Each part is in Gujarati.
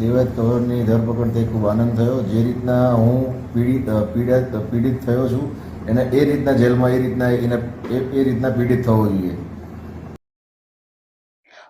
દેવાયત ધરપકડ થઈ, ખૂબ આનંદ થયો. જે રીતના હું પીડિત પીડિત પીડિત થયો છું, એને એ રીતના જેલમાં, એ રીતના એને એ રીતના પીડિત થવો જોઈએ.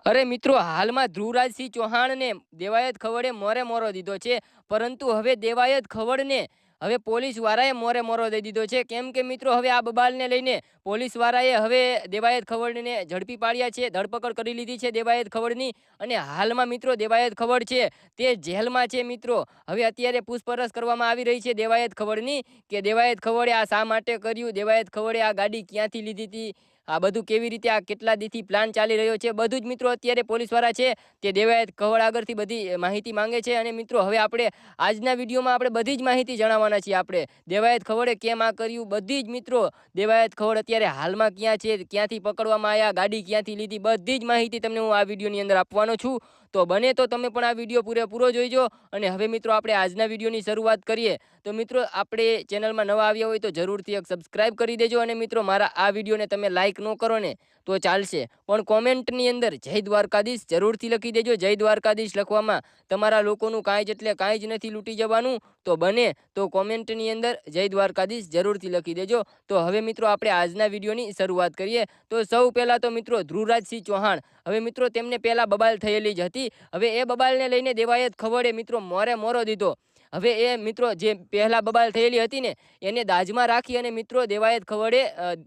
અરે મિત્રો, હાલમાં ધ્રુવરાજસિંહ ચૌહાણને દેવાયત ખવડે મોરે મોરો દીધો છે, પરંતુ હવે દેવાયત ખવડને હવે પોલીસવાળાએ મોરે મોરો દઈ દીધો છે. કેમ કે મિત્રો, હવે આ બબાલને લઈને પોલીસવાળાએ હવે દેવાયત ખવડને ઝડપી પાડ્યા છે. ધરપકડ કરી લીધી છે દેવાયત ખવડની. અને હાલમાં મિત્રો, દેવાયત ખવડ છે તે જેલમાં છે મિત્રો. હવે અત્યારે પૂછપરછ કરવામાં આવી રહી છે દેવાયત ખવડની કે દેવાયત ખવડે આ શા માટે કર્યું? દેવાયત ખવડે આ ગાડી ક્યાંથી લીધી હતી? આ બધું કેવી રીતે, આ કેટલા દીથી પ્લાન ચાલી રહ્યો છે? બધું જ મિત્રો અત્યારે પોલીસવાળા છે, તે દેવાયત ખવડ આગળથી બધી માહિતી માંગે છે. અને મિત્રો, હવે આપણે આજના વિડીયોમાં આપણે બધી જ માહિતી જણાવવાના છીએ આપણે. દેવાયત ખવડે કેમ આ કર્યું? બધી જ મિત્રો, દેવાયત ખવડ અત્યારે હાલમાં ક્યાં છે, ક્યાંથી પકડવામાં આવ્યા ગાડી ક્યાંથી લીધી? બધી જ માહિતી તમને હું આ વિડીયોની અંદર આપવાનો છું. તો બને તો તમે પણ આ વીડિયો પૂરેપૂરો જોઈજો અને હવે મિત્રો, આપણે આજના વિડીયોની શરૂઆત કરીએ. તો મિત્રો, આપણે ચેનલમાં નવા આવ્યા હોય તો જરૂરથી એક સબસ્ક્રાઇબ કરી દેજો. અને મિત્રો, મારા આ વિડીયોને તમે લાઇક ન કરો ને, તો ચાલશે. પણ કોમેન્ટની અંદર જય દ્વારકાધીશ જરૂરથી લખી દેજો. જય દ્વારકાધીશ લખવામાં તમારા લોકોનું કાંઈ જ એટલે કાંઈ જ નથી લૂંટી જવાનું. તો બને તો કોમેન્ટની અંદર જય દ્વારકાધીશ જરૂરથી લખી દેજો. તો હવે મિત્રો આપણે આજના વિડીયોની શરૂઆત કરીએ. તો સૌ પહેલાં તો મિત્રો ધ્રુવરાજસિંહ ચૌહાણ. હવે મિત્રો તેમને પહેલાં બબાલ થયેલી જ હતી. હવે એ બબાલને લઈને દેવાયત ખવડે મિત્રો મોરે મોરો દીધો. હવે એ મિત્રો જે પહેલા બબાલ થયેલી હતી ને, એને દાજમાં રાખી અને મિત્રો દેવાયત ખવડે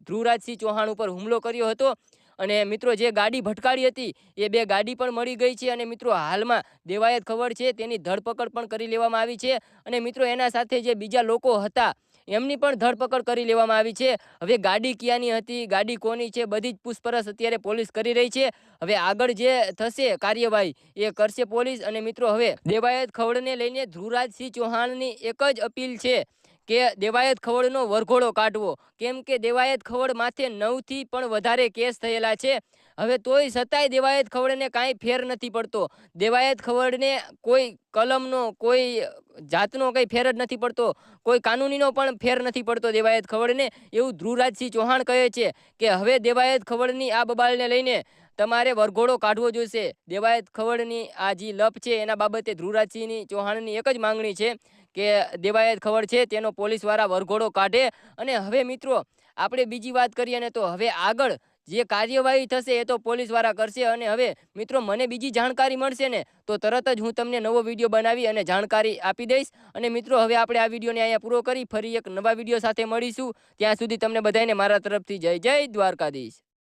ધ્રુવરાજસિંહ ચૌહાણ ઉપર હુમલો કર્યો હતો. અને મિત્રો જે ગાડી ભટકાડી હતી, એ બે ગાડી પણ મળી ગઈ છે અને મિત્રો હાલમાં દેવાયત ખવડ છે, તેની ધરપકડ પણ કરી લેવામાં આવી છે. અને મિત્રો એના સાથે જે બીજા લોકો હતા એમની પણ ધરપકડ કરી લેવામાં આવી છે. હવે ગાડી ક્યાંની હતી, ગાડી કોની છે, બધી જ પૂછપરછ અત્યારે પોલીસ કરી રહી છે. હવે આગળ જે થશે કાર્યવાહી એ કરશે પોલીસ અને મિત્રો, હવે દેવાયત ખવડને લઈને ધ્રુવરાજસિંહ ચૌહાણની એક જ અપીલ છે કે દેવાયત ખવડનો વરઘોડો કાઢવો. કેમ કે દેવાયત ખવડ માથે નવથી પણ વધારે કેસ થયેલા છે. હવે તોય છતાંય દેવાયત ખવડને કાંઈ ફેર નથી પડતો. દેવાયત ખવડને કોઈ કલમનો, કોઈ જાતનો કંઈ ફેર જ નથી પડતો. કોઈ કાનૂનીનો પણ ફેર નથી પડતો દેવાયત ખવડને. એવું ધ્રુવરાજસિંહ ચૌહાણ કહે છે કે, હવે દેવાયત ખવડની આ બબાલને લઈને તમારે વરઘોડો કાઢવો જોઈશે દેવાયત ખવડની આ જે લપ છે, એના બાબતે ધ્રુવરાજસિંહની ચૌહાણની એક જ માંગણી છે કે દેવાયત ખબર છે, તેનો પોલીસવાળા વરઘોડો કાઢે. અને હવે મિત્રો, આપણે બીજી વાત કરીએ ને તો હવે આગળ જે કાર્યવાહી થશે એ તો પોલીસવાળા કરશે અને હવે, મિત્રો, મને બીજી જાણકારી મળશે ને, તો તરત જ હું તમને નવો વીડિયો બનાવી અને જાણકારી આપી દઈશ. અને મિત્રો, હવે આપણે આ વિડીયોને અહીંયા પૂરો કરી, ફરી એક નવા વીડિયો સાથે મળીશું. ત્યાં સુધી તમને બધાને મારા તરફથી જય જય દ્વારકાધીશ.